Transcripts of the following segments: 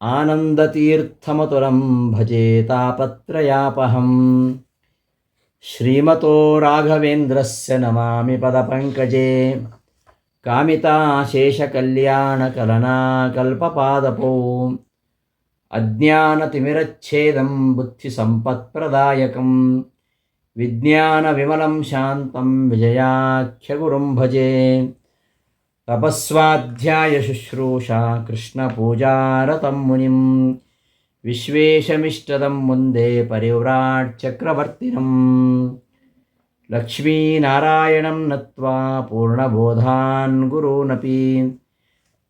ఆనందతీర్థమతులం భజే తాపత్రయాపహం శ్రీమతో రాఘవేంద్రస్య నమామి పదపంకజే కామితాశేషకల్యాణకలనాకల్పపాదపో అజ్ఞానతిమిరచ్ఛేదం బుద్ధిసంపత్ప్రదాయకం విజ్ఞానవిమలం శాంతం విజయాఖ్యగురుం భజే ತಪಸ್ವಾಧ್ಯಾಯಶುಶ್ರೂಷಾ ಕೃಷ್ಣಪೂಜಾರತಂ ಮುನಿಂ. ವಿಶ್ವೇಶಮಿಷ್ಟದಂ ಮುಂದೆ ಪರಿವ್ರಾಟ್ ಚಕ್ರವರ್ತಿನಂ ಲಕ್ಷ್ಮೀನಾರಾಯಣಂ ನತ್ವಾ ಪೂರ್ಣಬೋಧಾನ್ ಗುರೂನಪಿ.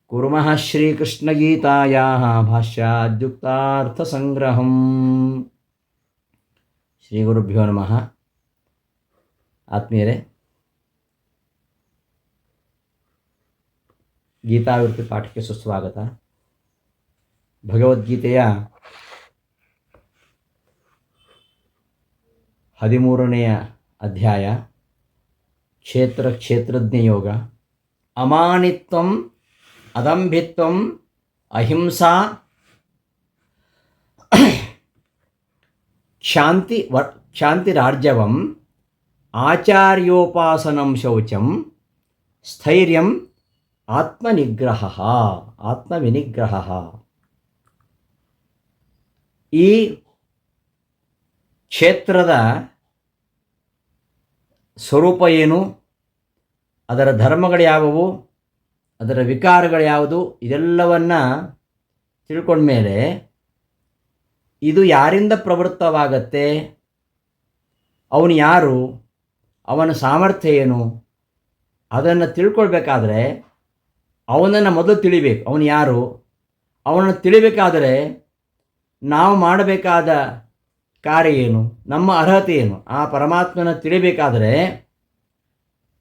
ಕುರುಮಃ ಶ್ರೀಕೃಷ್ಣಗೀತಾಯಾಃ ಭಾಷ್ಯಾದ್ಯುಕ್ತಾರ್ಥಸಂಗ್ರಹಂ. ಶ್ರೀಗುರುಭ್ಯೋ ನಮಃ. ಆತ್ಮೀಯರೇ ಗೀತಾವೃತ್ತಿ ಪಾಠಕ್ಕೆ ಸುಸ್ವಾಗತ ಭಗವದ್ಗೀತೆಯ ಹದಿಮೂರನೆಯ ಅಧ್ಯಾಯ ಕ್ಷೇತ್ರ ಕ್ಷೇತ್ರಜ್ಞ ಯೋಗ ಅಮಾನಿತ್ವಂ ಅದಂಭಿತ್ವಂ ಅಹಿಂಸಾ ಕ್ಷಾಂತಿ ವ ಕ್ಷಾಂತಿರಾರ್ಜವಂ ಆಚಾರ್ಯೋಪಾಸನಂ ಶೌಚಂ ಸ್ಥೈರ್ಯಂ ಆತ್ಮನಿಗ್ರಹ, ಆತ್ಮವಿನಿಗ್ರಹ. ಈ ಕ್ಷೇತ್ರದ ಸ್ವರೂಪ ಏನು? ಅದರ ಧರ್ಮಗಳು ಯಾವುವು? ಅದರ ವಿಕಾರಗಳು ಯಾವುದು? ಇದೆಲ್ಲವನ್ನು ತಿಳ್ಕೊಂಡ್ಮೇಲೆ ಇದು ಯಾರಿಂದ ಪ್ರವೃತ್ತವಾಗತ್ತೆ? ಅವನು ಯಾರು? ಅವನ ಸಾಮರ್ಥ್ಯ ಏನು? ಅದನ್ನು ತಿಳ್ಕೊಳ್ಬೇಕಾದ್ರೆ ಅವನನ್ನು ಮೊದಲು ತಿಳಿಬೇಕು. ಅವನು ಯಾರು? ಅವನನ್ನು ತಿಳಿಬೇಕಾದರೆ ನಾವು ಮಾಡಬೇಕಾದ ಕಾರ್ಯ ಏನು? ನಮ್ಮ ಅರ್ಹತೆ ಏನು? ಆ ಪರಮಾತ್ಮನ ತಿಳಿಬೇಕಾದರೆ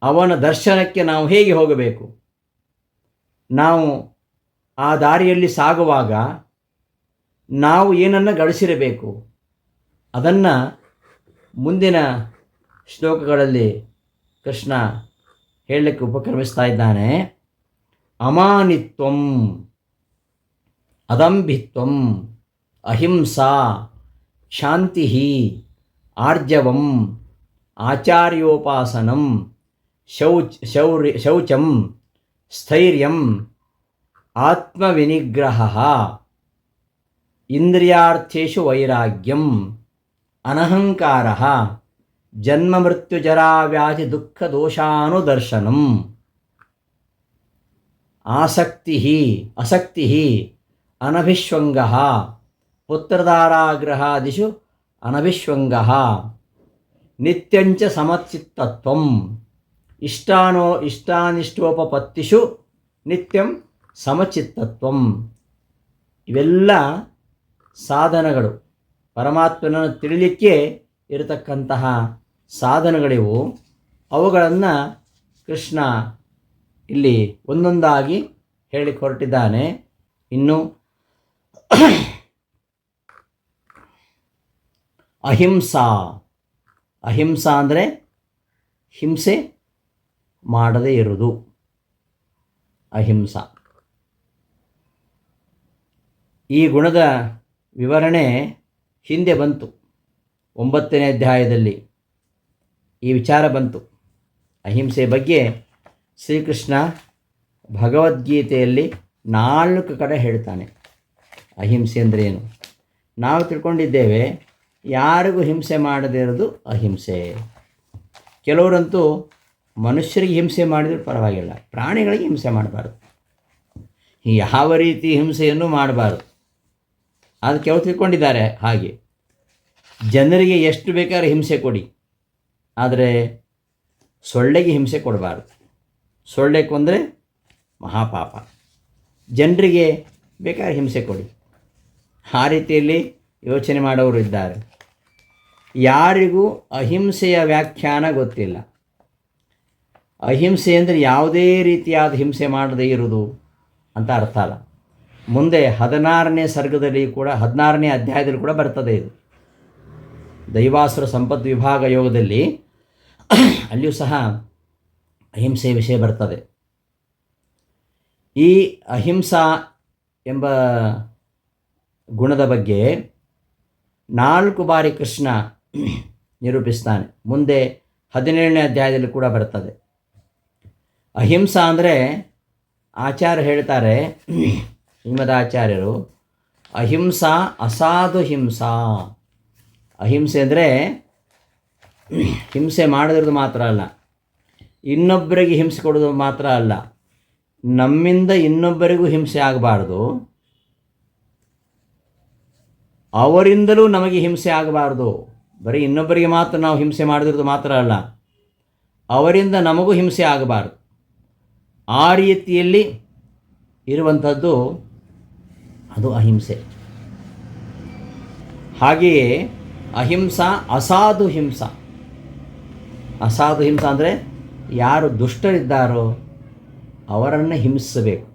ಅವನ ದರ್ಶನಕ್ಕೆ ನಾವು ಹೇಗೆ ಹೋಗಬೇಕು? ನಾವು ಆ ದಾರಿಯಲ್ಲಿ ಸಾಗುವಾಗ ನಾವು ಏನನ್ನು ಗಳಿಸಿರಬೇಕು? ಅದನ್ನು ಮುಂದಿನ ಶ್ಲೋಕಗಳಲ್ಲಿ ಕೃಷ್ಣ ಹೇಳಲಿಕ್ಕೆ ಉಪಕ್ರಮಿಸ್ತಾ ಇದ್ದಾನೆ. అమానిత్వం అదంభిత్వం అహింస శాంతి ఆర్జవం ఆచార్యోపాసనం శౌచ శౌర్య శౌచం స్థైర్యం ఆత్మవినిగ్రహ ఇంద్రియార్థేషు వైరాగ్యం అనహంకార జన్మమృత్యుజరావ్యాధి దుఃఖదోషానుదర్శనం ಆಸಕ್ತಿ ಅಸಕ್ತಿ ಅನಭಿಶ್ವಂಗ. ಪುತ್ರಧಾರಾಗ್ರಹಾದಿಷು ಅನಭಿಶ್ವಂಗ. ನಿತ್ಯಂಚ ಸಮಚಿತ್ತತ್ವಂ. ಇಷ್ಟಾನೋ ಇಷ್ಟಾನಿಷ್ಟೋಪತ್ತಿಷು ನಿತ್ಯಂ ಸಮಚಿತ್ತತ್ವಂ. ಇವೆಲ್ಲ ಸಾಧನಗಳು. ಪರಮಾತ್ಮನನ್ನು ತಿಳಿಲಿಕ್ಕೆ ಇರತಕ್ಕಂತಹ ಸಾಧನಗಳಿವು. ಅವುಗಳನ್ನು ಕೃಷ್ಣ ಇಲ್ಲಿ ಒಂದೊಂದಾಗಿ ಹೇಳಿಕೊರಟಿದ್ದಾನೆ ಇನ್ನು ಅಹಿಂಸಾ. ಅಹಿಂಸಾ ಅಂದರೆ ಹಿಂಸೆ ಮಾಡದೇ ಇರುವುದು. ಅಹಿಂಸಾ. ಈ ಗುಣದ ವಿವರಣೆ ಹಿಂದೆ ಬಂತು. ಒಂಬತ್ತನೇ ಅಧ್ಯಾಯದಲ್ಲಿ ಈ ವಿಚಾರ ಬಂತು. ಅಹಿಂಸೆ ಬಗ್ಗೆ ಶ್ರೀಕೃಷ್ಣ ಭಗವದ್ಗೀತೆಯಲ್ಲಿ ನಾಲ್ಕು ಕಡೆ ಹೇಳ್ತಾನೆ. ಅಹಿಂಸೆ ಅಂದರೆ ಏನು? ನಾವು ತಿಳ್ಕೊಂಡಿದ್ದೇವೆ, ಯಾರಿಗೂ ಹಿಂಸೆ ಮಾಡದೇ ಇರೋದು ಅಹಿಂಸೆ. ಕೆಲವರಂತೂ ಮನುಷ್ಯರಿಗೆ ಹಿಂಸೆ ಮಾಡಿದರೂ ಪರವಾಗಿಲ್ಲ, ಪ್ರಾಣಿಗಳಿಗೆ ಹಿಂಸೆ ಮಾಡಬಾರ್ದು. ಯಾವ ರೀತಿ ಹಿಂಸೆಯನ್ನು ಮಾಡಬಾರ್ದು? ಅದು ಕೆಲವು ತಿಳ್ಕೊಂಡಿದ್ದಾರೆ? ಹಾಗೆ. ಜನರಿಗೆ ಎಷ್ಟು ಬೇಕಾದ್ರೆ ಹಿಂಸೆ ಕೊಡಿ, ಆದರೆ ಸೊಳ್ಳೆಗೆ ಹಿಂಸೆ ಕೊಡಬಾರ್ದು. ಸೊಳ್ಳೆ ಕೊಂದರೆ ಮಹಾಪಾಪ. ಜನರಿಗೆ ಬೇಕಾದ ಹಿಂಸೆ ಕೊಡಿ. ಆ ರೀತಿಯಲ್ಲಿ ಯೋಚನೆ ಮಾಡೋರು ಇದ್ದಾರೆ. ಯಾರಿಗೂ ಅಹಿಂಸೆಯ ವ್ಯಾಖ್ಯಾನ ಗೊತ್ತಿಲ್ಲ. ಅಹಿಂಸೆ ಅಂದರೆ ಯಾವುದೇ ರೀತಿಯಾದ ಹಿಂಸೆ ಮಾಡದೇ ಇರುವುದು ಅಂತ ಅರ್ಥ ಅಲ್ಲ. ಮುಂದೆ ಹದಿನಾರನೇ ಸರ್ಗದಲ್ಲಿ ಕೂಡ, ಹದಿನಾರನೇ ಅಧ್ಯಾಯದಲ್ಲಿ ಕೂಡ ಬರ್ತದೆ ಇದು. ದೈವಾಸುರ ಸಂಪತ್ ವಿಭಾಗ ಯೋಗದಲ್ಲಿ ಅಲ್ಲಿಯೂ ಸಹ ಅಹಿಂಸೆ ವಿಷಯ ಬರ್ತದೆ. ಈ ಅಹಿಂಸಾ ಎಂಬ ಗುಣದ ಬಗ್ಗೆ ನಾಲ್ಕು ಬಾರಿ ಕೃಷ್ಣ ನಿರೂಪಿಸ್ತಾನೆ. ಮುಂದೆ ಹದಿನೇಳನೇ ಅಧ್ಯಾಯದಲ್ಲಿ ಕೂಡ ಬರ್ತದೆ. ಅಹಿಂಸಾ ಅಂದರೆ ಆಚಾರ್ಯ ಹೇಳ್ತಾರೆ ಶ್ರೀಮದ್ ಆಚಾರ್ಯರು ಅಹಿಂಸಾ ಅಸಾಧು ಹಿಂಸಾ. ಅಹಿಂಸೆ ಅಂದರೆ ಹಿಂಸೆ ಮಾಡದಿರೋದು ಮಾತ್ರ ಅಲ್ಲ ಇನ್ನೊಬ್ಬರಿಗೆ ಹಿಂಸೆ ಕೊಡೋದು ಮಾತ್ರ ಅಲ್ಲ. ನಮ್ಮಿಂದ ಇನ್ನೊಬ್ಬರಿಗೂ ಹಿಂಸೆ ಆಗಬಾರ್ದು. ಅವರಿಂದಲೂ ನಮಗೆ ಹಿಂಸೆ ಆಗಬಾರ್ದು. ಬರೀ ಇನ್ನೊಬ್ಬರಿಗೆ ಮಾತ್ರ ನಾವು ಹಿಂಸೆ ಮಾಡದಿರೋದು ಮಾತ್ರ ಅಲ್ಲ. ಅವರಿಂದ ನಮಗೂ ಹಿಂಸೆ ಆಗಬಾರ್ದು. ಆ ರೀತಿಯಲ್ಲಿ ಇರುವಂಥದ್ದು ಅದು ಅಹಿಂಸೆ. ಹಾಗೆಯೇ ಅಹಿಂಸಾ ಅಸಾಧು ಹಿಂಸಾ. ಅಸಾಧು ಹಿಂಸಾ ಅಂದರೆ ಯಾರು ದುಷ್ಟರಿದ್ದಾರೋ ಅವರನ್ನು ಹಿಂಸಿಸಬೇಕು.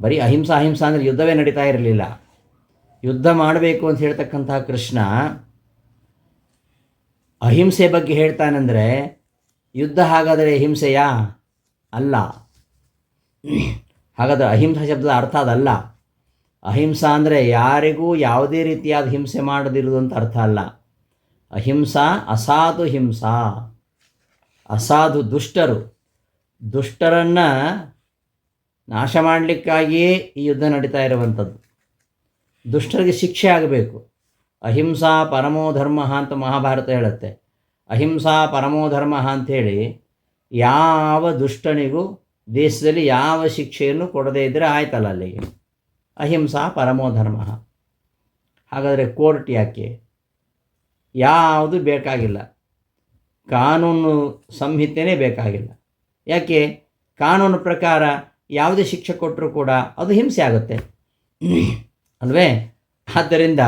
ಬರೀ ಅಹಿಂಸಾ ಅಹಿಂಸಾ ಅಂದರೆ ಯುದ್ಧವೇ ನಡೀತಾ ಇರಲಿಲ್ಲ. ಯುದ್ಧ ಮಾಡಬೇಕು ಅಂತ ಹೇಳ್ತಕ್ಕಂತಹ ಕೃಷ್ಣ ಅಹಿಂಸೆ ಬಗ್ಗೆ ಹೇಳ್ತಾನೆಂದರೆ ಯುದ್ಧ ಹಾಗಾದರೆ ಹಿಂಸೆಯಾ ಅಲ್ಲ. ಹಾಗಾದರೆ ಅಹಿಂಸಾ ಶಬ್ದದ ಅರ್ಥ ಅದಲ್ಲ. ಅಹಿಂಸಾ ಅಂದರೆ ಯಾರಿಗೂ ಯಾವುದೇ ರೀತಿಯಾದ ಹಿಂಸೆ ಮಾಡದಿರುವುದು ಅಂತ ಅರ್ಥ ಅಲ್ಲ. ಅಹಿಂಸಾ ಅಸಾಧು ಹಿಂಸಾ. ಅಸಾಧು ದುಷ್ಟರು. ದುಷ್ಟರನ್ನು ನಾಶ ಮಾಡಲಿಕ್ಕಾಗಿಯೇ ಈ ಯುದ್ಧ ನಡೀತಾ ಇರುವಂಥದ್ದು. ದುಷ್ಟರಿಗೆ ಶಿಕ್ಷೆ ಆಗಬೇಕು. ಅಹಿಂಸಾ ಪರಮೋ ಧರ್ಮ ಅಂತ ಮಹಾಭಾರತ ಹೇಳುತ್ತೆ. ಅಹಿಂಸಾ ಪರಮೋ ಧರ್ಮ ಅಂಥೇಳಿ ಯಾವ ದುಷ್ಟನಿಗೂ ದೇಶದಲ್ಲಿ ಯಾವ ಶಿಕ್ಷೆಯನ್ನು ಕೊಡದೇ ಇದ್ದರೆ ಆಯ್ತಲ್ಲ ಅಲ್ಲಿಗೆ. ಅಹಿಂಸಾ ಪರಮೋ ಧರ್ಮ. ಹಾಗಾದರೆ ಕೋರ್ಟ್ ಯಾಕೆ? ಯಾವುದು ಬೇಕಾಗಿಲ್ಲ. ಕಾನೂನು ಸಂಹಿತೆನೇ ಬೇಕಾಗಿಲ್ಲ. ಯಾಕೆ? ಕಾನೂನು ಪ್ರಕಾರ ಯಾವುದೇ ಶಿಕ್ಷೆ ಕೊಟ್ಟರೂ ಕೂಡ ಅದು ಹಿಂಸೆ ಆಗುತ್ತೆ. ಅಲ್ವೇ? ಆದ್ದರಿಂದ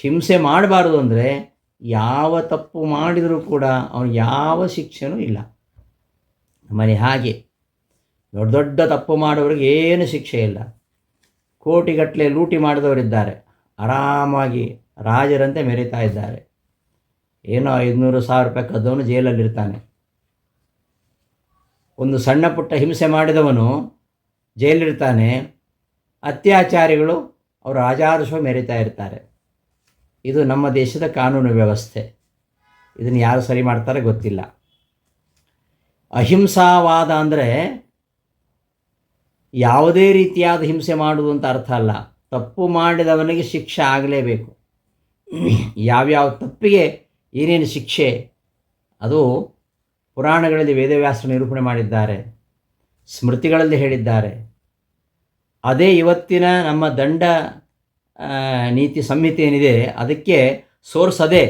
ಹಿಂಸೆ ಮಾಡಬಾರ್ದು ಅಂದರೆ ಯಾವ ತಪ್ಪು ಮಾಡಿದರೂ ಕೂಡ ಅವನು ಯಾವ ಶಿಕ್ಷೆನೂ ಇಲ್ಲ. ನಮ್ಮನೆ ಹಾಗೆ. ದೊಡ್ಡ ದೊಡ್ಡ ತಪ್ಪು ಮಾಡೋರಿಗೆ ಏನು ಶಿಕ್ಷೆ ಇಲ್ಲ. ಕೋಟಿಗಟ್ಟಲೆ ಲೂಟಿ ಮಾಡಿದವರಿದ್ದಾರೆ. ಆರಾಮಾಗಿ ರಾಜರಂತೆ ಮೆರೀತಾ ಇದ್ದಾರೆ. ಏನೋ ಐದುನೂರು ಸಾವಿರ ರೂಪಾಯಿ ಕದ್ದವನು ಜೈಲಲ್ಲಿರ್ತಾನೆ. ಒಂದು ಸಣ್ಣ ಪುಟ್ಟ ಹಿಂಸೆ ಮಾಡಿದವನು ಜೈಲಿರ್ತಾನೆ. ಅತ್ಯಾಚಾರಿಗಳು ಅವರು ರಾಜಾರುಷ ಮೆರಿತಾ ಇರ್ತಾರೆ. ಇದು ನಮ್ಮ ದೇಶದ ಕಾನೂನು ವ್ಯವಸ್ಥೆ. ಇದನ್ನು ಯಾರು ಸರಿ ಮಾಡ್ತಾರೆ ಗೊತ್ತಿಲ್ಲ. ಅಹಿಂಸಾವಾದ ಅಂದರೆ ಯಾವುದೇ ರೀತಿಯಾದ ಹಿಂಸೆ ಮಾಡುವುದು ಅಂತ ಅರ್ಥ ಅಲ್ಲ. ತಪ್ಪು ಮಾಡಿದವನಿಗೆ ಶಿಕ್ಷೆ ಆಗಲೇಬೇಕು. ಯಾವ್ಯಾವ ತಪ್ಪಿಗೆ ಏನೇನು ಶಿಕ್ಷೆ, ಅದು ಪುರಾಣಗಳಲ್ಲಿ ವೇದವ್ಯಾಸ ನಿರೂಪಣೆ ಮಾಡಿದ್ದಾರೆ, ಸ್ಮೃತಿಗಳಲ್ಲಿ ಹೇಳಿದ್ದಾರೆ. ಅದೇ ಇವತ್ತಿನ ನಮ್ಮ ದಂಡ ನೀತಿ ಸಂಹಿತೆ ಏನಿದೆ, ಅದಕ್ಕೆ ಸೋರ್ಸ್ ಅದೇ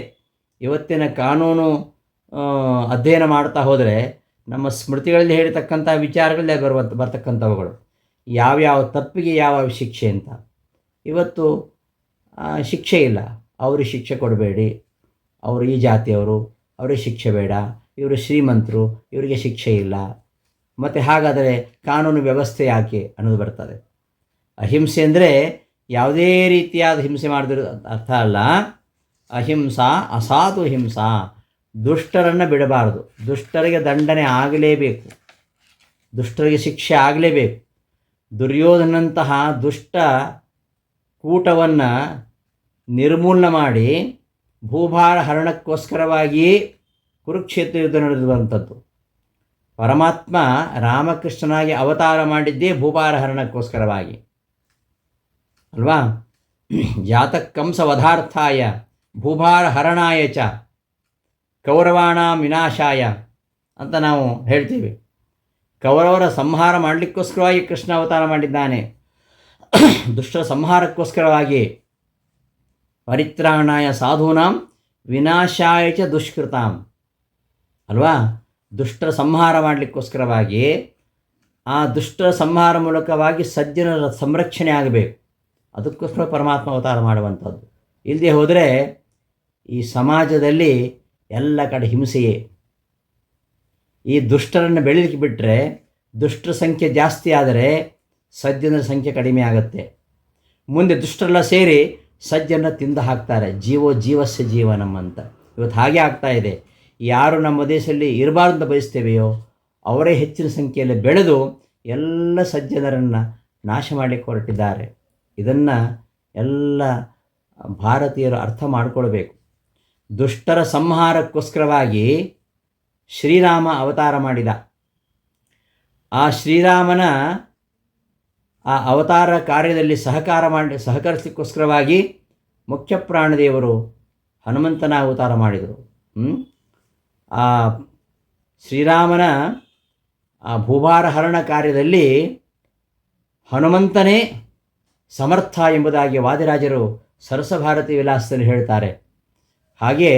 ಇವತ್ತಿನ ಕಾನೂನು ಅಧ್ಯಯನ ಮಾಡ್ತಾ ಹೋದರೆ ನಮ್ಮ ಸ್ಮೃತಿಗಳಲ್ಲಿ ಹೇಳಿರ್ತಕ್ಕಂಥ ವಿಚಾರಗಳಲ್ಲೇ ಬರುವ, ಬರ್ತಕ್ಕಂಥವುಗಳು. ಯಾವ್ಯಾವ ತಪ್ಪಿಗೆ ಯಾವ ಶಿಕ್ಷೆ ಅಂತ. ಇವತ್ತು ಶಿಕ್ಷೆ ಇಲ್ಲ. ಅವ್ರಿಗೆ ಶಿಕ್ಷೆ ಕೊಡಬೇಡಿ. ಅವರು ಈ ಜಾತಿಯವರು, ಅವರಿಗೆ ಶಿಕ್ಷೆ ಬೇಡ, ಇವರು ಶ್ರೀಮಂತರು, ಇವರಿಗೆ ಶಿಕ್ಷೆ ಇಲ್ಲ. ಮತ್ತು ಹಾಗಾದರೆ ಕಾನೂನು ವ್ಯವಸ್ಥೆ ಯಾಕೆ ಅನ್ನೋದು ಬರ್ತದೆ. ಅಹಿಂಸೆ ಅಂದರೆ ಯಾವುದೇ ರೀತಿಯಾದ ಹಿಂಸೆ ಮಾಡಿದ್ರು ಅರ್ಥ ಅಲ್ಲ. ಅಹಿಂಸಾ, ಅಸಾಧು ಹಿಂಸಾ. ದುಷ್ಟರನ್ನು ಬಿಡಬಾರದು. ದುಷ್ಟರಿಗೆ ದಂಡನೆ ಆಗಲೇಬೇಕು. ದುಷ್ಟರಿಗೆ ಶಿಕ್ಷೆ ಆಗಲೇಬೇಕು. ದುರ್ಯೋಧನಂತಹ ದುಷ್ಟ ಕೂಟವನ್ನು ನಿರ್ಮೂಲನೆ ಮಾಡಿ ಭೂಭಾರ ಹರಣಕ್ಕೋಸ್ಕರವಾಗಿ ಕುರುಕ್ಷೇತ್ರ ಯುದ್ಧ ನಡೆದಿರುವಂಥದ್ದು. ಪರಮಾತ್ಮ ರಾಮಕೃಷ್ಣನಾಗಿ ಅವತಾರ ಮಾಡಿದ್ದೇ ಭೂಭಾರ ಹರಣಕ್ಕೋಸ್ಕರವಾಗಿ ಅಲ್ವಾ? ಜಾತಕ್ಕಂಸ ವಧಾರ್ಥಾಯ ಭೂಭಾರ ಹರಣಾಯ ಚ, ಕೌರವಾಣ ವಿನಾಶಾಯ ಅಂತ ನಾವು ಹೇಳ್ತೀವಿ. ಕೌರವರ ಸಂಹಾರ ಮಾಡಲಿಕ್ಕೋಸ್ಕರವಾಗಿ ಕೃಷ್ಣ ಅವತಾರ ಮಾಡಿದ್ದಾನೆ. ದುಷ್ಟರ ಸಂಹಾರಕ್ಕೋಸ್ಕರವಾಗಿ ಪರಿತ್ರಾಣಾಯ ಸಾಧೂನಾಂ ವಿನಾಶಾಯ ಚ ದುಷ್ಕೃತಾಂ. ಅಲ್ವಾ? ದುಷ್ಟರ ಸಂಹಾರ ಮಾಡಲಿಕ್ಕೋಸ್ಕರವಾಗಿ ಆ ದುಷ್ಟರ ಸಂಹಾರ ಮೂಲಕವಾಗಿ ಸಜ್ಜನರ ಸಂರಕ್ಷಣೆ ಆಗಬೇಕು. ಅದಕ್ಕೋಸ್ಕರ ಪರಮಾತ್ಮ ಅವತಾರ ಮಾಡುವಂಥದ್ದು. ಇಲ್ಲದೆ ಹೋದರೆ ಈ ಸಮಾಜದಲ್ಲಿ ಎಲ್ಲ ಕಡೆ ಹಿಂಸೆಯೇ. ಈ ದುಷ್ಟರನ್ನು ಬೆಳಲಿಕ್ಕೆ ಬಿಟ್ಟರೆ ದುಷ್ಟರ ಸಂಖ್ಯೆ ಜಾಸ್ತಿ ಆದರೆ ಸಜ್ಜನರ ಸಂಖ್ಯೆ ಕಡಿಮೆ ಆಗುತ್ತೆ. ಮುಂದೆ ದುಷ್ಟರೆಲ್ಲ ಸೇರಿ ಸಜ್ಜನ ತಿಂದು ಹಾಕ್ತಾರೆ. ಜೀವೋ ಜೀವಸ್ಯ ಜೀವನಂ ಅಂತ. ಇವತ್ತು ಹಾಗೆ ಆಗ್ತಾ ಇದೆ. ಯಾರು ನಮ್ಮ ದೇಶದಲ್ಲಿ ಇರಬಾರ್ದು ಅಂತ ಬಯಸ್ತೇವೆಯೋ, ಅವರೇ ಹೆಚ್ಚಿನ ಸಂಖ್ಯೆಯಲ್ಲಿ ಬೆಳೆದು ಎಲ್ಲ ಸಜ್ಜನರನ್ನು ನಾಶ ಮಾಡಲಿಕ್ಕೆ ಹೊರಟಿದ್ದಾರೆ. ಇದನ್ನು ಎಲ್ಲ ಭಾರತೀಯರು ಅರ್ಥ ಮಾಡಿಕೊಳ್ಬೇಕು. ದುಷ್ಟರ ಸಂಹಾರಕ್ಕೋಸ್ಕರವಾಗಿ ಶ್ರೀರಾಮ ಅವತಾರ ಮಾಡಿದ. ಆ ಶ್ರೀರಾಮನ ಆ ಅವತಾರ ಕಾರ್ಯದಲ್ಲಿ ಸಹಕಾರ ಮಾಡಿ ಸಹಕರಿಸಲಿಕ್ಕೋಸ್ಕರವಾಗಿ ಮುಖ್ಯ ಪ್ರಾಣದೇವರು ಹನುಮಂತನ ಅವತಾರ ಮಾಡಿದರು. ಆ ಶ್ರೀರಾಮನ ಆ ಭೂಭಾರ ಹರಣ ಕಾರ್ಯದಲ್ಲಿ ಹನುಮಂತನೇ ಸಮರ್ಥ ಎಂಬುದಾಗಿ ವಾದಿರಾಜರು ಸರಸಭಾರತಿ ವಿಲಾಸದಲ್ಲಿ ಹೇಳ್ತಾರೆ. ಹಾಗೆ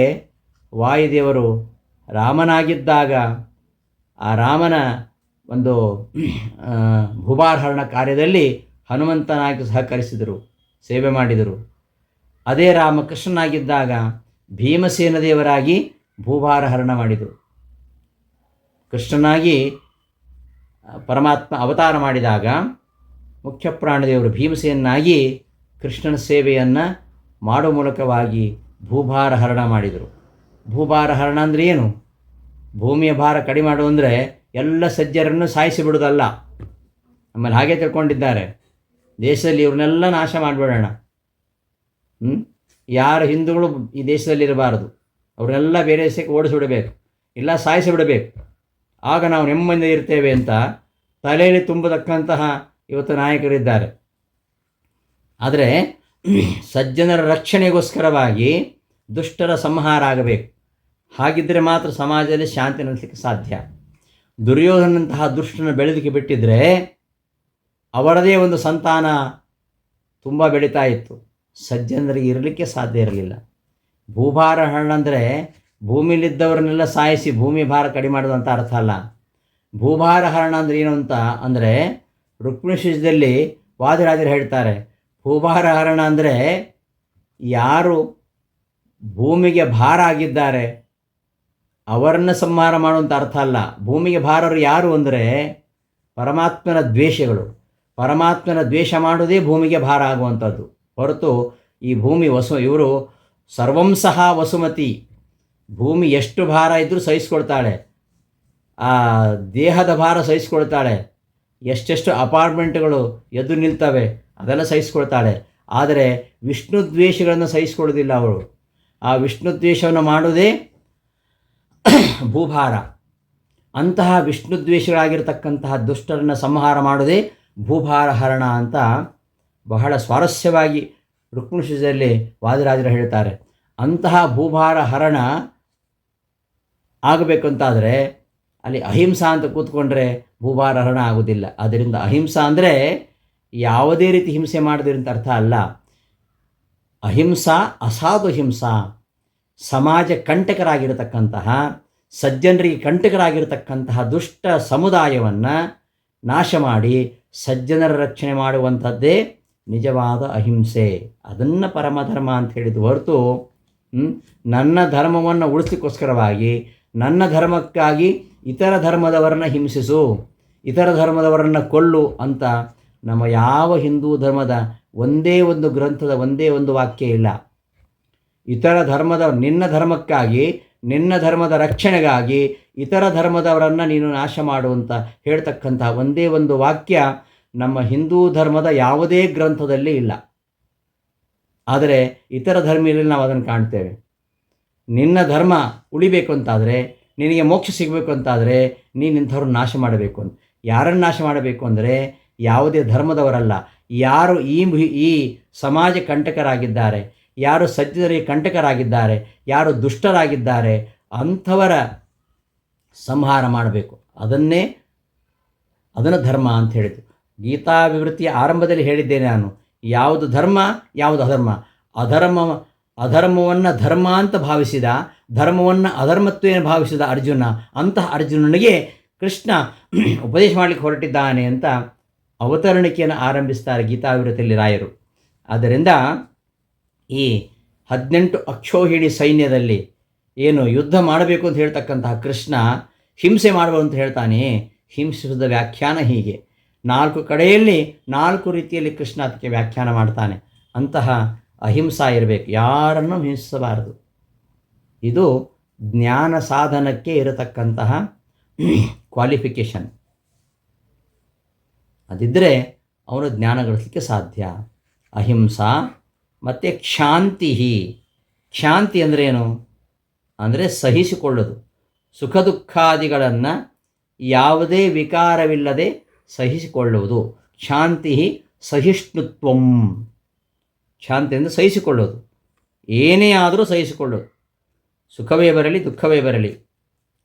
ವಾಯುದೇವರು ರಾಮನಾಗಿದ್ದಾಗ ಆ ರಾಮನ ಒಂದು ಭೂಭಾರಹರಣ ಕಾರ್ಯದಲ್ಲಿ ಹನುಮಂತನಾಗಿ ಸಹಕರಿಸಿದರು, ಸೇವೆ ಮಾಡಿದರು. ಅದೇ ರಾಮಕೃಷ್ಣನಾಗಿದ್ದಾಗ ಭೀಮಸೇನ ದೇವರಾಗಿ ಭೂಭಾರಹರಣ ಮಾಡಿದರು. ಕೃಷ್ಣನಾಗಿ ಪರಮಾತ್ಮ ಅವತಾರ ಮಾಡಿದಾಗ ಮುಖ್ಯ ಪ್ರಾಣದೇವರು ಭೀಮಸೇನಾಗಿ ಕೃಷ್ಣನ ಸೇವೆಯನ್ನು ಮಾಡೋ ಮೂಲಕವಾಗಿ ಭೂಭಾರ ಹರಣ ಮಾಡಿದರು. ಭೂಭಾರ ಹರಣ ಅಂದರೆ ಏನು? ಭೂಮಿಯ ಭಾರ ಕಡಿಮೆ ಮಾಡು ಅಂದರೆ ಎಲ್ಲ ಸಜ್ಜರನ್ನು ಸಾಯಿಸಿ ಬಿಡೋದಲ್ಲ ಆಮೇಲೆ ಹಾಗೆ ತಿಳ್ಕೊಂಡಿದ್ದಾರೆ. ದೇಶದಲ್ಲಿ ಇವ್ರನ್ನೆಲ್ಲ ನಾಶ ಮಾಡಿಬಿಡೋಣ. ಹ್ಞೂ ಯಾರು ಹಿಂದೂಗಳು ಈ ದೇಶದಲ್ಲಿ ಇರಬಾರದು. ಅವರೆಲ್ಲ ಬೇರೆ ದೇಶಕ್ಕೆ ಓಡಿಸಿಬಿಡಬೇಕು ಇಲ್ಲ ಸಾಯಿಸಿಬಿಡಬೇಕು ಆಗ ನಾವು ನೆಮ್ಮದಿ ಇರ್ತೇವೆ ಅಂತ ತಲೆಯಲ್ಲಿ ತುಂಬತಕ್ಕಂತಹ ಇವತ್ತು ನಾಯಕರಿದ್ದಾರೆ. ಆದರೆ ಸಜ್ಜನರ ರಕ್ಷಣೆಗೋಸ್ಕರವಾಗಿ ದುಷ್ಟರ ಸಂಹಾರ ಆಗಬೇಕು. ಹಾಗಿದ್ದರೆ ಮಾತ್ರ ಸಮಾಜದಲ್ಲಿ ಶಾಂತಿ ನೆಲೆಸಲಿಕ್ಕೆ ಸಾಧ್ಯ. ದುರ್ಯೋಧನಂತಹ ದುಷ್ಟನ ಬೆಳೆದಕ್ಕೆ ಬಿಟ್ಟಿದ್ರೆ ಅವರದೇ ಒಂದು ಸಂತಾನ ತುಂಬ ಬೆಳೀತಾ ಇತ್ತು. ಸಜ್ಜನರಿಗೆ ಇರಲಿಕ್ಕೆ ಸಾಧ್ಯ ಇರಲಿಲ್ಲ. ಭೂಭಾರ ಹರಣ ಅಂದರೆ ಭೂಮಿಲಿದ್ದವರನ್ನೆಲ್ಲ ಸಾಯಿಸಿ ಭೂಮಿ ಭಾರ ಕಡಿಮೆ ಮಾಡೋದು ಅಂತ ಅರ್ಥ ಅಲ್ಲ. ಭೂಭಾರ ಹರಣ ಅಂದ್ರೆ ಏನು ಅಂತ ಅಂದರೆ ರುಕ್ಮಿಣಿಶಿಜದಲ್ಲಿ ವಾದಿರಾಜರು ಹೇಳ್ತಾರೆ, ಭೂಭಾರ ಹರಣ ಅಂದರೆ ಯಾರು ಭೂಮಿಗೆ ಭಾರ ಆಗಿದ್ದಾರೆ ಅವರನ್ನು ಸಂಹಾರ ಮಾಡುವಂಥ ಅರ್ಥ ಅಲ್ಲ. ಭೂಮಿಗೆ ಭಾರರು ಯಾರು ಅಂದರೆ ಪರಮಾತ್ಮನ ದ್ವೇಷಗಳು. ಪರಮಾತ್ಮನ ದ್ವೇಷ ಮಾಡೋದೇ ಭೂಮಿಗೆ ಭಾರ ಆಗುವಂಥದ್ದು ಹೊರತು ಈ ಭೂಮಿ ವಸು, ಇವರು ಸರ್ವಂ ಸಹ ವಸುಮತಿ. ಭೂಮಿ ಎಷ್ಟು ಭಾರ ಇದ್ದರೂ ಸಹಿಸ್ಕೊಳ್ತಾಳೆ. ಆ ದೇಹದ ಭಾರ ಸಹಿಸ್ಕೊಳ್ತಾಳೆ. ಎಷ್ಟೆಷ್ಟು ಅಪಾರ್ಟ್ಮೆಂಟ್ಗಳು ಎದ್ದು ನಿಲ್ತವೆ ಅದೆಲ್ಲ ಸಹಿಸ್ಕೊಳ್ತಾಳೆ. ಆದರೆ ವಿಷ್ಣು ದ್ವೇಷಗಳನ್ನು ಸಹಿಸ್ಕೊಳ್ಳೋದಿಲ್ಲ ಅವಳು. ಆ ವಿಷ್ಣು ದ್ವೇಷವನ್ನು ಮಾಡೋದೇ ಭೂಭಾರ. ಅಂತಹ ವಿಷ್ಣು ದ್ವೇಷಗಳಾಗಿರ್ತಕ್ಕಂತಹ ದುಷ್ಟರನ್ನು ಸಂಹಾರ ಮಾಡೋದೇ ಭೂಭಾರ ಹರಣ ಅಂತ ಬಹಳ ಸ್ವಾರಸ್ಯವಾಗಿ ರುಕ್ಮಿಣಿಶದಲ್ಲಿ ವಾದಿರಾಜರು ಹೇಳ್ತಾರೆ. ಅಂತಹ ಭೂಭಾರ ಹರಣ ಆಗಬೇಕು ಅಂತಾದರೆ ಅಲ್ಲಿ ಅಹಿಂಸಾ ಅಂತ ಕೂತ್ಕೊಂಡ್ರೆ ಭೂಭಾರ ಹರಣ ಆಗೋದಿಲ್ಲ. ಅದರಿಂದ ಅಹಿಂಸಾ ಅಂದರೆ ಯಾವುದೇ ರೀತಿ ಹಿಂಸೆ ಅಂತ ಅರ್ಥ ಅಲ್ಲ. ಅಹಿಂಸಾ ಅಸಾಧು ಹಿಂಸಾ. ಸಮಾಜ ಕಂಟಕರಾಗಿರತಕ್ಕಂತಹ, ಸಜ್ಜನರಿಗೆ ಕಂಟಕರಾಗಿರತಕ್ಕಂತಹ ದುಷ್ಟ ಸಮುದಾಯವನ್ನು ನಾಶ ಮಾಡಿ ಸಜ್ಜನರ ರಕ್ಷಣೆ ಮಾಡುವಂಥದ್ದೇ ನಿಜವಾದ ಅಹಿಂಸೆ. ಅದನ್ನು ಪರಮಧರ್ಮ ಅಂತ ಹೇಳಿದ ಹೊರತು ನನ್ನ ಧರ್ಮವನ್ನು ಉಳಿಸ್ಲಿಕ್ಕೋಸ್ಕರವಾಗಿ, ನನ್ನ ಧರ್ಮಕ್ಕಾಗಿ ಇತರ ಧರ್ಮದವರನ್ನು ಹಿಂಸಿಸು, ಇತರ ಧರ್ಮದವರನ್ನು ಕೊಲ್ಲು ಅಂತ ನಮ್ಮ ಯಾವ ಹಿಂದೂ ಧರ್ಮದ ಒಂದೇ ಒಂದು ಗ್ರಂಥದ ಒಂದೇ ಒಂದು ವಾಕ್ಯ ಇಲ್ಲ. ಇತರ ಧರ್ಮದ, ನಿನ್ನ ಧರ್ಮಕ್ಕಾಗಿ, ನಿನ್ನ ಧರ್ಮದ ರಕ್ಷಣೆಗಾಗಿ, ಇತರ ಧರ್ಮದವರನ್ನು ನೀನು ನಾಶ ಮಾಡುವಂತ ಹೇಳ್ತಕ್ಕಂತಹ ಒಂದೇ ಒಂದು ವಾಕ್ಯ ನಮ್ಮ ಹಿಂದೂ ಧರ್ಮದ ಯಾವುದೇ ಗ್ರಂಥದಲ್ಲಿ ಇಲ್ಲ. ಆದರೆ ಇತರ ಧರ್ಮದಲ್ಲಿ ನಾವು ಅದನ್ನು ಕಾಣ್ತೇವೆ. ನಿನ್ನ ಧರ್ಮ ಉಳಿಬೇಕು ಅಂತಾದರೆ, ನಿನಗೆ ಮೋಕ್ಷ ಸಿಗಬೇಕು ಅಂತಾದರೆ, ನೀನು ಇಂಥವ್ರು ನಾಶ ಮಾಡಬೇಕು ಅಂತ. ಯಾರನ್ನು ನಾಶ ಮಾಡಬೇಕು ಅಂದರೆ ಯಾವುದೇ ಧರ್ಮದವರಲ್ಲ. ಯಾರು ಈ ಈ ಸಮಾಜ ಕಂಟಕರಾಗಿದ್ದಾರೆ ಯಾರು ಸಜ್ಜನರಿಗೆ ಕಂಟಕರಾಗಿದ್ದಾರೆ, ಯಾರು ದುಷ್ಟರಾಗಿದ್ದಾರೆ, ಅಂಥವರ ಸಂಹಾರ ಮಾಡಬೇಕು. ಅದನ್ನೇ ಅದನ್ನು ಧರ್ಮ ಅಂತ ಹೇಳಿತು ಗೀತಾಭಿವೃತ್ತಿಯ ಆರಂಭದಲ್ಲಿ ಹೇಳಿದ್ದೇನೆ ನಾನು, ಯಾವುದು ಧರ್ಮ, ಯಾವುದು ಅಧರ್ಮ. ಅಧರ್ಮ, ಅಧರ್ಮವನ್ನು ಧರ್ಮ ಅಂತ ಭಾವಿಸಿದ, ಧರ್ಮವನ್ನು ಅಧರ್ಮತ್ವೇನ ಭಾವಿಸಿದ ಅರ್ಜುನ, ಅಂತಹ ಅರ್ಜುನನಿಗೆ ಕೃಷ್ಣ ಉಪದೇಶ ಮಾಡಲಿಕ್ಕೆ ಹೊರಟಿದ್ದಾನೆ ಅಂತ ಅವತರಣಿಕೆಯನ್ನು ಆರಂಭಿಸ್ತಾರೆ ಗೀತಾಭಿವೃತ್ತಿಯಲ್ಲಿ ರಾಯರು. ಆದ್ದರಿಂದ ಈ ಹದಿನೆಂಟು ಅಕ್ಷೋಹಿಣಿ ಸೈನ್ಯದಲ್ಲಿ ಏನು ಯುದ್ಧ ಮಾಡಬೇಕು ಅಂತ ಹೇಳ್ತಕ್ಕಂತಹ ಕೃಷ್ಣ ಹಿಂಸೆ ಮಾಡಬಹುದು ಅಂತ ಹೇಳ್ತಾನೆ. ಹಿಂಸಿಸಿದ ವ್ಯಾಖ್ಯಾನ ಹೀಗೆ. ನಾಲ್ಕು ಕಡೆಯಲ್ಲಿ ನಾಲ್ಕು ರೀತಿಯಲ್ಲಿ ಕೃಷ್ಣ ಅದಕ್ಕೆ ವ್ಯಾಖ್ಯಾನ ಮಾಡ್ತಾನೆ. ಅಂತಹ ಅಹಿಂಸಾ ಇರಬೇಕು. ಯಾರನ್ನು ಹಿಂಸಿಸಬಾರದು. ಇದು ಜ್ಞಾನ ಸಾಧನಕ್ಕೆ ಇರತಕ್ಕಂತಹ ಕ್ವಾಲಿಫಿಕೇಷನ್ ಅದಿದ್ದರೆ ಅವನು ಜ್ಞಾನ ಗಳಿಸಲಿಕ್ಕೆ ಸಾಧ್ಯ. ಅಹಿಂಸಾ ಮತ್ತು ಕ್ಷಾಂತಿ ಕ್ಷಾಂತಿ ಅಂದರೆ ಏನು? ಅಂದರೆ ಸಹಿಸಿಕೊಳ್ಳೋದು. ಸುಖ ದುಃಖಾದಿಗಳನ್ನು ಯಾವುದೇ ವಿಕಾರವಿಲ್ಲದೆ ಸಹಿಸಿಕೊಳ್ಳುವುದು. ಶಾಂತಿ ಸಹಿಷ್ಣುತ್ವಂ. ಶಾಂತಿ ಅಂದರೆ ಸಹಿಸಿಕೊಳ್ಳೋದು ಏನೇ ಆದರೂ ಸಹಿಸಿಕೊಳ್ಳೋದು ಸುಖವೇ ಬರಲಿ, ದುಃಖವೇ ಬರಲಿ.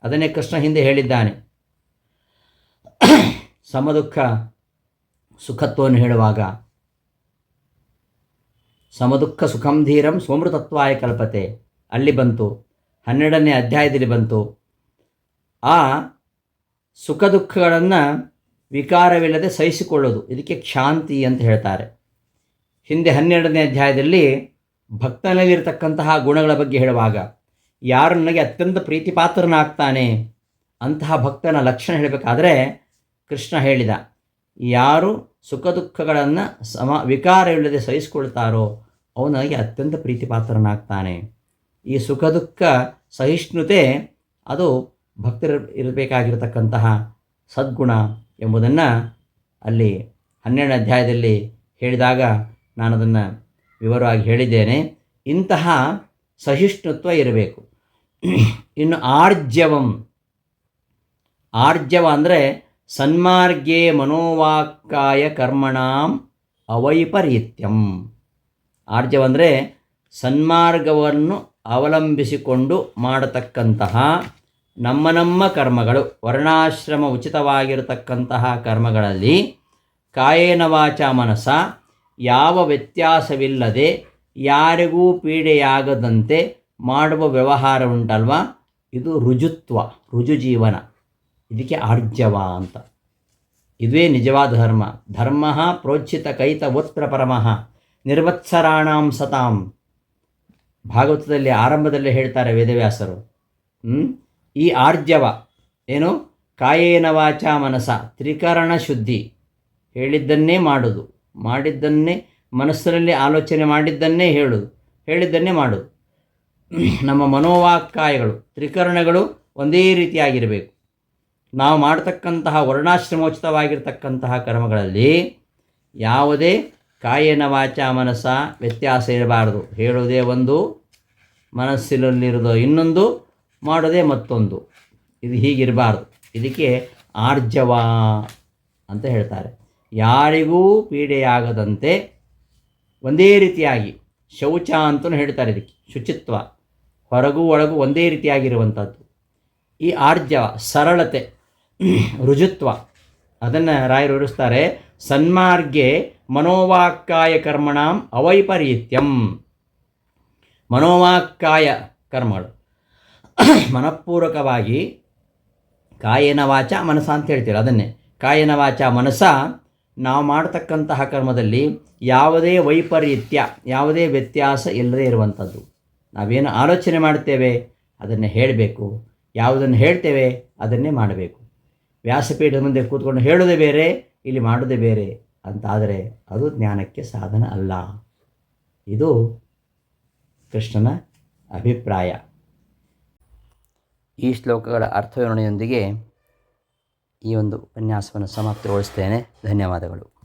ಅದನ್ನೇ ಕೃಷ್ಣ ಹಿಂದೆ ಹೇಳಿದ್ದಾನೆ. ಸಮದುಃಖ ಸುಖತ್ವವನ್ನು ಹೇಳುವಾಗ ಸಮದುಃಖ ಸುಖಂ ಧೀರಂ ಸೋಮೃತತ್ವಾಯ ಕಲ್ಪತೆ. ಅಲ್ಲಿ ಬಂತು. ಹನ್ನೆರಡನೇ ಅಧ್ಯಾಯದಲ್ಲಿ ಬಂತು. ಆ ಸುಖ ದುಃಖಗಳನ್ನು ವಿಕಾರವಿಲ್ಲದೆ ಸಹಿಸಿಕೊಳ್ಳೋದು. ಇದಕ್ಕೆ ಕ್ಷಾಂತಿ ಅಂತ ಹೇಳ್ತಾರೆ. ಹಿಂದೆ ಹನ್ನೆರಡನೇ ಅಧ್ಯಾಯದಲ್ಲಿ ಭಕ್ತನಲ್ಲಿರತಕ್ಕಂತಹ ಗುಣಗಳ ಬಗ್ಗೆ ಹೇಳುವಾಗ, ಯಾರು ನನಗೆ ಅತ್ಯಂತ ಪ್ರೀತಿಪಾತ್ರನಾಗ್ತಾನೆ ಅಂತಹ ಭಕ್ತನ ಲಕ್ಷಣ ಹೇಳಬೇಕಾದ್ರೆ ಕೃಷ್ಣ ಹೇಳಿದ, ಯಾರು ಸುಖ ದುಃಖಗಳನ್ನು ಸಮ ವಿಕಾರವಿಲ್ಲದೆ ಸಹಿಸಿಕೊಳ್ತಾರೋ ಅವನು ನನಗೆ ಅತ್ಯಂತ ಪ್ರೀತಿಪಾತ್ರನಾಗ್ತಾನೆ. ಈ ಸುಖ ದುಃಖ ಸಹಿಷ್ಣುತೆ, ಅದು ಭಕ್ತರ ಇರಬೇಕಾಗಿರತಕ್ಕಂತಹ ಸದ್ಗುಣ ಎಂಬುದನ್ನು ಅಲ್ಲಿ ಹನ್ನೆರಡನೇ ಅಧ್ಯಾಯದಲ್ಲಿ ಹೇಳಿದಾಗ ನಾನು ಅದನ್ನು ವಿವರವಾಗಿ ಹೇಳಿದ್ದೇನೆ. ಇಂತಹ ಸಹಿಷ್ಣುತ್ವ ಇರಬೇಕು. ಇನ್ನು ಆರ್ಜವಂ. ಆರ್ಜವ ಅಂದರೆ ಸನ್ಮಾರ್ಗೇ ಮನೋವಾಕ್ಕಾಯ ಕರ್ಮಣಾಂ ಅವೈಪರೀತ್ಯಂ. ಆರ್ಜವ ಅಂದರೆ ಸನ್ಮಾರ್ಗವನ್ನು ಅವಲಂಬಿಸಿಕೊಂಡು ಮಾಡತಕ್ಕಂತಹ ನಮ್ಮ ನಮ್ಮ ಕರ್ಮಗಳು, ವರ್ಣಾಶ್ರಮ ಉಚಿತವಾಗಿರತಕ್ಕಂತಹ ಕರ್ಮಗಳಲ್ಲಿ ಕಾಯೇನ ವಾಚ ಮನಸ, ಯಾವ ವ್ಯತ್ಯಾಸವಿಲ್ಲದೆ ಯಾರಿಗೂ ಪೀಡೆಯಾಗದಂತೆ ಮಾಡುವ ವ್ಯವಹಾರ ಉಂಟಲ್ವ? ಇದು ರುಜುತ್ವ ರುಜು ಜೀವನ ಇದಕ್ಕೆ ಆರ್ಜವ ಅಂತ. ಇದುವೇ ನಿಜವಾದ ಧರ್ಮ. ಧರ್ಮ ಪ್ರೋಚ್ಛಿತ ಕೈತ ಉತ್ಪ್ರಪರಮಃ ಪರಮಃ. ನಿರ್ವತ್ಸರಾಣಾಂ ಸತಾಂ. ಭಾಗವತದಲ್ಲಿ ಆರಂಭದಲ್ಲಿ ಹೇಳ್ತಾರೆ ವೇದವ್ಯಾಸರು. ಈ ಆರ್ಜವ, ಏನು? ಕಾಯೇನ ವಾಚ ಮನಸ, ತ್ರಿಕರಣ ಶುದ್ಧಿ. ಹೇಳಿದ್ದನ್ನೇ ಮಾಡುದು. ಮಾಡಿದ್ದನ್ನೇ ಮನಸ್ಸಿನಲ್ಲಿ ಆಲೋಚನೆ ಮಾಡಿದ್ದನ್ನೇ ಹೇಳೋದು. ಹೇಳಿದ್ದನ್ನೇ ಮಾಡುದು. ನಮ್ಮ ಮನೋವಾಕ್ಕಾಯಗಳು, ತ್ರಿಕರಣಗಳು ಒಂದೇ ರೀತಿಯಾಗಿರಬೇಕು. ನಾವು ಮಾಡತಕ್ಕಂತಹ ವರ್ಣಾಶ್ರಮೋಚಿತವಾಗಿರ್ತಕ್ಕಂತಹ ಕರ್ಮಗಳಲ್ಲಿ ಯಾವುದೇ ಕಾಯನ ವಾಚ ಮನಸ್ಸ ವ್ಯತ್ಯಾಸ ಇರಬಾರದು. ಹೇಳೋದೇ ಒಂದು ಮನಸ್ಸಿನಲ್ಲಿರೋದು ಇನ್ನೊಂದು ಮಾಡೋದೇ ಮತ್ತೊಂದು. ಇದು ಹೀಗಿರಬಾರ್ದು. ಇದಕ್ಕೆ ಆರ್ಜವ ಅಂತ ಹೇಳ್ತಾರೆ. ಯಾರಿಗೂ ಪೀಡೆಯಾಗದಂತೆ ಒಂದೇ ರೀತಿಯಾಗಿ, ಶೌಚ ಅಂತಲೂ ಹೇಳ್ತಾರೆ ಇದಕ್ಕೆ, ಶುಚಿತ್ವ. ಹೊರಗೂ ಒಳಗೂ ಒಂದೇ ರೀತಿಯಾಗಿರುವಂಥದ್ದು. ಈ ಆರ್ಜವ, ಸರಳತೆ, ರುಜುತ್ವ, ಅದನ್ನು ರಾಯರು ವಿವರಿಸ್ತಾರೆ, ಸನ್ಮಾರ್ಗೆ ಮನೋವಾಕ್ಕಾಯ ಕರ್ಮಣಾಂ ಅವೈಪರೀತ್ಯಂ. ಮನೋವಾಕ್ಕಾಯ ಕರ್ಮಗಳು ಮನಃಪೂರ್ವಕವಾಗಿ ಕಾಯನ ವಾಚ ಮನಸ ಅಂತ ಹೇಳ್ತೀರ ಅದನ್ನೇ. ಕಾಯನ ವಾಚ ಮನಸ ನಾವು ಮಾಡತಕ್ಕಂತಹ ಕರ್ಮದಲ್ಲಿ ಯಾವುದೇ ವೈಪರೀತ್ಯ, ಯಾವುದೇ ವ್ಯತ್ಯಾಸ ಇಲ್ಲದೇ ಇರುವಂಥದ್ದು. ನಾವೇನು ಆಲೋಚನೆ ಮಾಡ್ತೇವೆ ಅದನ್ನು ಹೇಳಬೇಕು. ಯಾವುದನ್ನು ಹೇಳ್ತೇವೆ, ಅದನ್ನೇ ಮಾಡಬೇಕು. ವ್ಯಾಸಪೀಠದ ಮುಂದೆ ಕೂತ್ಕೊಂಡು ಹೇಳೋದೇ ಬೇರೆ, ಇಲ್ಲಿ ಮಾಡೋದೇ ಬೇರೆ. ಅಂತಾದರೆ ಅದು ಜ್ಞಾನಕ್ಕೆ ಸಾಧನ ಅಲ್ಲ. ಇದು ಕೃಷ್ಣನ ಅಭಿಪ್ರಾಯ. ಈ ಶ್ಲೋಕಗಳ ಅರ್ಥವಿವರಣೆಯೊಂದಿಗೆ ಈ ಒಂದು ಉಪನ್ಯಾಸವನ್ನು ಸಮಾಪ್ತಿಗೊಳಿಸ್ತೇನೆ ಧನ್ಯವಾದಗಳು.